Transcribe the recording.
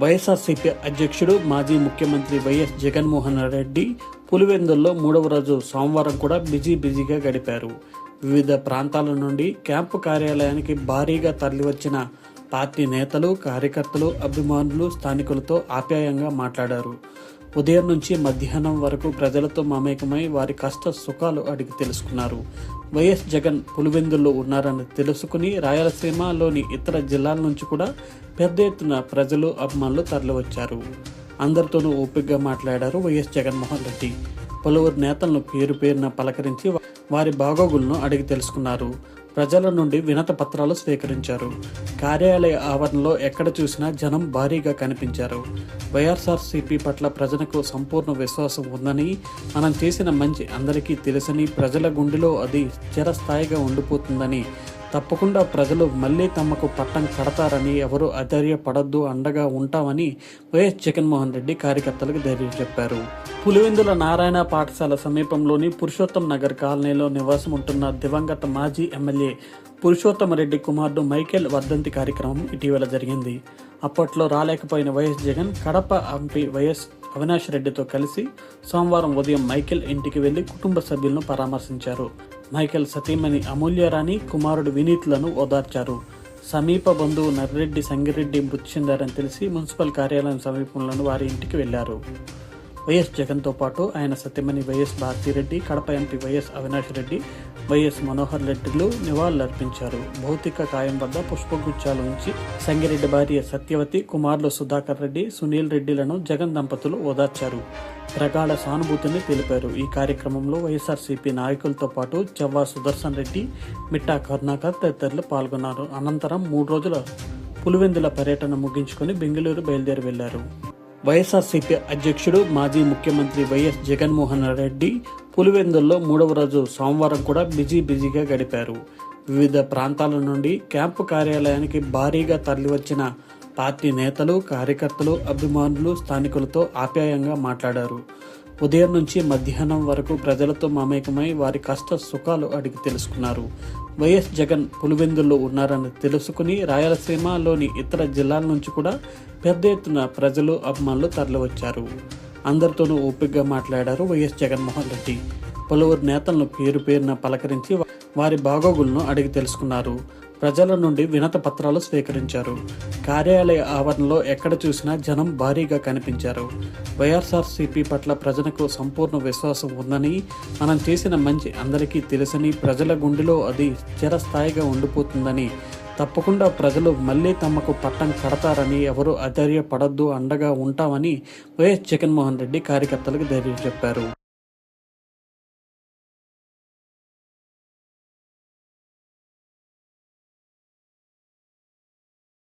వైఎస్ఆర్సీపీ అధ్యక్షుడు మాజీ ముఖ్యమంత్రి వైఎస్ జగన్మోహన్ రెడ్డి పులివెందుల్లో మూడవ రోజు సోమవారం కూడా బిజీ బిజీగా గడిపారు. వివిధ ప్రాంతాల నుండి క్యాంపు కార్యాలయానికి భారీగా తరలివచ్చిన పార్టీ నేతలు కార్యకర్తలు అభిమానులు స్థానికులతో ఆప్యాయంగా మాట్లాడారు. ఉదయం నుంచి మధ్యాహ్నం వరకు ప్రజలతో మమేకమై వారి కష్ట సుఖాలు అడిగి తెలుసుకున్నారు. వైఎస్ జగన్ పులివెందుల్లో ఉన్నారని తెలుసుకుని రాయలసీమలోని ఇతర జిల్లాల నుంచి కూడా పెద్ద ఎత్తున ప్రజలు అభిమానులు తరలివచ్చారు. అందరితోనూ ఓపికగా మాట్లాడారు వైఎస్ జగన్మోహన్ రెడ్డి. పలువురు నేతలను పేరు పేరున పలకరించి వారి బాగోగులను అడిగి తెలుసుకున్నారు. ప్రజల నుండి వినత పత్రాలు స్వీకరించారు. కార్యాలయ ఆవరణలో ఎక్కడ చూసినా జనం భారీగా కనిపించారు. వైఎస్ఆర్సీపీ పట్ల ప్రజలకు సంపూర్ణ విశ్వాసం ఉందని మనం చేసిన మంచి అందరికీ తెలుసని ప్రజల గుండెలో అది చిరస్థాయిగా ఉండిపోతుందని తప్పకుండా ప్రజలు మళ్ళీ తమకు పట్టం కడతారని ఎవరు అధైర్యపడద్దు అండగా ఉంటామని వైఎస్ జగన్మోహన్ రెడ్డి కార్యకర్తలకు ధైర్యం చెప్పారు. పులివెందుల నారాయణ పాఠశాల సమీపంలోని పురుషోత్తం నగర్ కాలనీలో నివాసం ఉంటున్న దివంగత మాజీ ఎమ్మెల్యే పురుషోత్తమ రెడ్డి కుమారుడు మైకేల్ వర్ధంతి కార్యక్రమం ఇటీవల జరిగింది. అప్పట్లో రాలేకపోయిన YS Jagan Kadapa MP YS Avinash రెడ్డితో కలిసి సోమవారం ఉదయం మైకేల్ ఇంటికి వెళ్ళి కుటుంబ సభ్యులను పరామర్శించారు. మైకేల్ సతీమణి అమూల్యరాణి కుమారుడు వినీత్లను ఓదార్చారు. సమీప బంధువు నర్రెడ్డి సంగిరెడ్డి మృతి చెందారని తెలిసి మున్సిపల్ కార్యాలయం సమీపంలోని వారి ఇంటికి వెళ్ళారు వైఎస్ జగన్తో పాటు ఆయన Satyamani YS Bharathi Reddy Kadapa MP YS Avinash Reddy YS Manohar రెడ్డిలు నివాళులర్పించారు. భౌతిక కాయం వద్ద పుష్పగుచ్చాలు ఉంచి సంగిరెడ్డి భార్య సత్యవతి కుమారులు సుధాకర్ రెడ్డి సునీల్ రెడ్డిలను జగన్ దంపతులు ఓదార్చారు. ప్రగాఢ సానుభూతిని తెలిపారు. ఈ కార్యక్రమంలో వైఎస్ఆర్సీపీ నాయకులతో పాటు చెవ్వా సుదర్శన్ రెడ్డి మిట్టా కరుణాకర్ తదితరులు పాల్గొన్నారు. అనంతరం మూడు రోజుల పులివెందుల పర్యటన ముగించుకొని బెంగళూరు బయలుదేరి వెళ్ళారు. వైఎస్ఆర్సీపీ అధ్యక్షుడు మాజీ ముఖ్యమంత్రి వైఎస్ జగన్మోహన్ రెడ్డి పులివెందుల్లో మూడవ రోజు సోమవారం కూడా బిజీ బిజీగా గడిపారు. వివిధ ప్రాంతాల నుండి క్యాంపు కార్యాలయానికి భారీగా తరలివచ్చిన పార్టీ నేతలు కార్యకర్తలు అభిమానులు స్థానికులతో ఆప్యాయంగా మాట్లాడారు. ఉదయం నుంచి మధ్యాహ్నం వరకు ప్రజలతో మమేకమై వారి కష్ట సుఖాలు అడిగి తెలుసుకున్నారు. వైఎస్ జగన్ పులివెందుల్లో ఉన్నారని తెలుసుకుని రాయలసీమలోని ఇతర జిల్లాల నుంచి కూడా పెద్ద ఎత్తున ప్రజలు అభిమానులు తరలివచ్చారు. అందరితోనూ ఓపికగా మాట్లాడారు వైఎస్ జగన్మోహన్ రెడ్డి. పలువురు నేతలను పేరు పేరున పలకరించి వారి బాగోగులను అడిగి తెలుసుకున్నారు. ప్రజల నుండి వినత పత్రాలు స్వీకరించారు. కార్యాలయ ఆవరణలో ఎక్కడ చూసినా జనం భారీగా కనిపించారు. వైఎస్ఆర్సీపీ పట్ల ప్రజలకు సంపూర్ణ విశ్వాసం ఉందని మనం చేసిన మంచి అందరికీ తెలుసని ప్రజల గుండెలో అది చిరస్థాయిగా ఉండిపోతుందని. తప్పకుండా ప్రజలు మళ్ళీ తమకు పట్టం కడతారని ఎవరు అధైర్యపడద్దు అండగా ఉంటామని వైఎస్ జగన్మోహన్ రెడ్డి కార్యకర్తలకు ధైర్యం చెప్పారు.